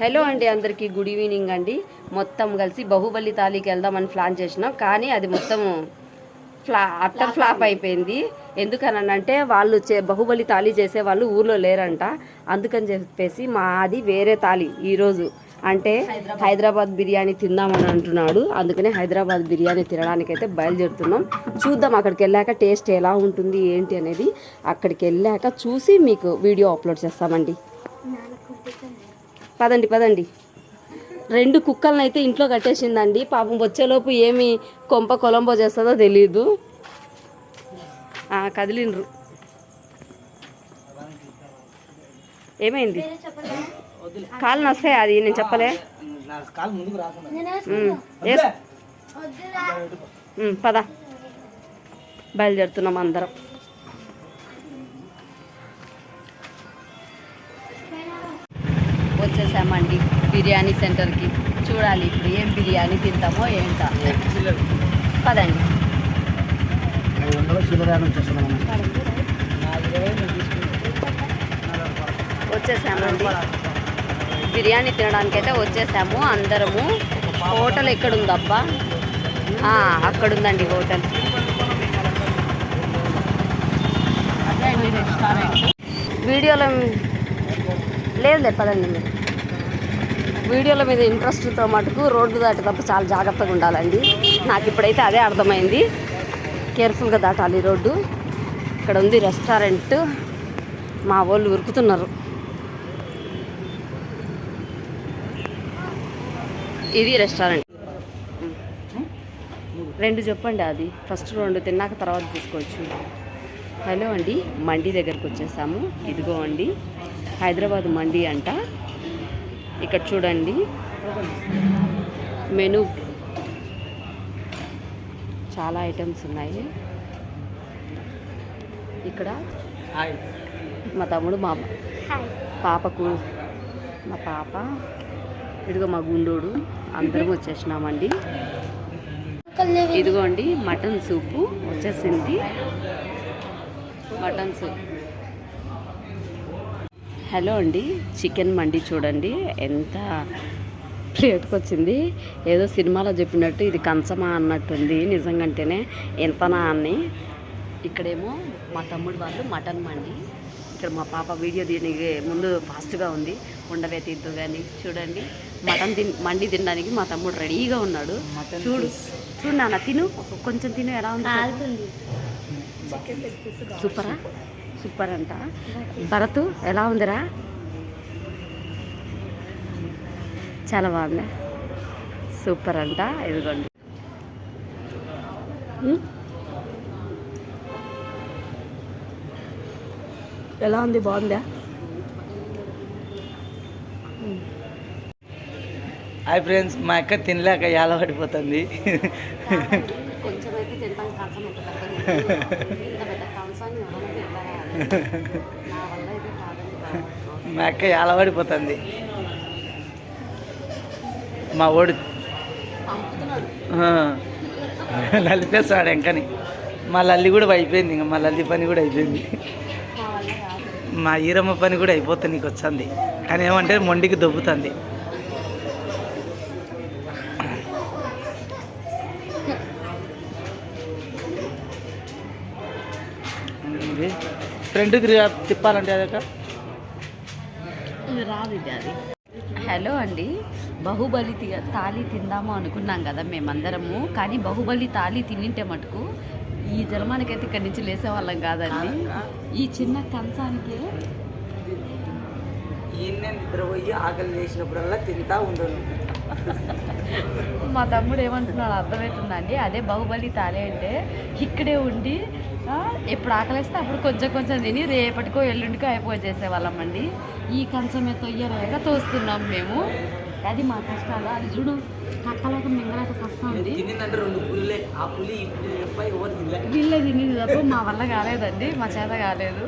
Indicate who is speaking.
Speaker 1: Hello అండి అందరికీ good evening అండి. మొత్తం కలిసి బాహుబలి తాళీకి వెళ్దామని ప్లాన్ చేసినాం. కానీ అది మొత్తం ఫ్లా అట్టర్ ఫ్లాప్ అయిపోయింది. ఎందుకనంటే వాళ్ళు చే బాహుబలి తాళీ చేసే వాళ్ళు ఊర్లో లేరంట. అందుకని చెప్పేసి మాది వేరే తాళి ఈరోజు. అంటే హైదరాబాద్. బిర్యానీ తిందామని అంటున్నాడు. అందుకనే హైదరాబాద్ బిర్యానీ తినడానికైతే బయలుదేరుతున్నాం. చూద్దాం అక్కడికి వెళ్ళాక టేస్ట్ ఎలా ఉంటుంది ఏంటి అనేది అక్కడికి వెళ్ళాక చూసి మీకు వీడియో అప్లోడ్ చేస్తామండి. పదండి పదండి. రెండు కుక్కలను అయితే ఇంట్లో కట్టేసిందండి. పాపం వచ్చేలోపు ఏమి కొంప కొలంబో చేస్తుందో తెలియదు ఆ, కదిలిండ్రు. ఏమైంది? కాలు నస్తాయి అది? నేను చెప్పలే. పద. బయలుదేరుతున్నాం అందరం. వచ్చేసామండి బిర్యానీ సెంటర్కి. చూడాలి ఇప్పుడు ఏం బిర్యానీ తింటామో ఏంటో. పదండి. వచ్చేసామండి. బిర్యానీ తినడానికైతే వచ్చేసాము. అందరము. హోటల్ ఎక్కడుందబ్బా? ఆ, అక్కడుందండి హోటల్. వీడియోలో లేదు పదండి మీరు. వీడియోల మీద ఇంట్రెస్ట్తో మటుకు రోడ్డు దాటేటప్పుడు చాలా జాగ్రత్తగా ఉండాలండి. నాకు ఇప్పుడైతే అదే అర్థమైంది. కేర్ఫుల్గా దాటాలి రోడ్డు. ఇక్కడ ఉంది రెస్టారెంట్. మా వాళ్ళు ఉరుకుతున్నారు. ఇది రెస్టారెంట్. రెండు చెప్పండి అది. ఫస్ట్ రెండు తిన్నాక తర్వాత తీసుకోవచ్చు హలో అండి మండి దగ్గరకు వచ్చేసాము. ఇదిగో అండి హైదరాబాద్ మండి అంట. ఇక్కడ చూడండి. మెను. చాలా ఐటమ్స్ ఉన్నాయి. ఇక్కడ
Speaker 2: హాయ్.
Speaker 1: మా తమ్ముడు మా పాపకు మా పాప. ఇదిగో మా గుండోడు. అందరం వచ్చేసినామండి. ఇదిగోండి మటన్ సూపు వచ్చేసింది. Mutton soup. హలో అండి చికెన్ మండి చూడండి ఎంత ప్లేట్కి వచ్చింది ఏదో సినిమాలో చెప్పినట్టు ఇది కంచమా అన్నట్టుంది నిజంగాంటేనే ఎంతనా అని. ఇక్కడేమో మా తమ్ముడు వాళ్ళు మటన్ మండి. ఇక్కడ మా పాప వీడియో దీనికి ముందు ఫాస్ట్గా ఉంది. ఉండవే తిద్దు కానీ చూడండి. మటన్ తిన్ మండి తినడానికి మా తమ్ముడు రెడీగా ఉన్నాడు. చూడు చూడు నాన్న తిను. కొంచెం తిను ఎలా ఉంది సూపరా? సూపర్ అంట. భరత్ ఎలా ఉందిరా? చాలా బాగుంది. సూపర్ అంట ఇదిగోండి. ఎలా ఉంది? బాగుందా?
Speaker 2: హాయ్ ఫ్రెండ్స్ మా అక్క తినలేక ఎలా పడిపోతుంది.
Speaker 1: కొంచెం అయితే
Speaker 2: మా అక్క అలవాడిపోతుంది మా ఓడి.
Speaker 1: లలిపేస్తాడు
Speaker 2: నలిపేస్తాడు ఎంకని మా లల్లి కూడా అయిపోయింది ఇంకా మా లల్లి పని కూడా అయిపోయింది.
Speaker 1: మా
Speaker 2: మా ఈరమ్మ పని కూడా అయిపోతుంది నీకు వచ్చింది కానీ ఏమంటే మొండికి దొబ్బుతుంది. ఇది. ఫ్రంట్కి తిప్పాలంటే అదక.
Speaker 1: ఇది రాదు ఇది అది. హలో అండి బాహుబలి తాళి తిందాము అనుకున్నాం కదా మేమందరము కానీ బాహుబలి తాళి తినింటే మటుకు ఈ జన్మానికైతే ఇక్కడి నుంచి లేసేవాళ్ళం కాదండి. ఈ చిన్న కంచానికి
Speaker 2: ఈయన నిద్ర పోయి ఆకలి వేసినప్పుడల్లా తింటా ఉండను.
Speaker 1: మా తమ్ముడు ఏమంటున్నాడు అర్థమవుతుందండి. అదే బాహుబలి తాళి అంటే ఇక్కడే ఉండి ఎప్పుడు ఆకలిస్తే అప్పుడు కొంచెం కొంచెం తిని రేపటికో ఎల్లుండికో అయిపోయి చేసేవాళ్ళమండి. ఈ కంచమే తొయ్యరేగా తోస్తున్నాం మేము. అది మా కష్టాలు. అది చూడు కక్కలేక మింగలేక వస్తుంది వీళ్ళే తినేది తప్ప మా వల్ల కాలేదండి. మా చేత కాలేదు.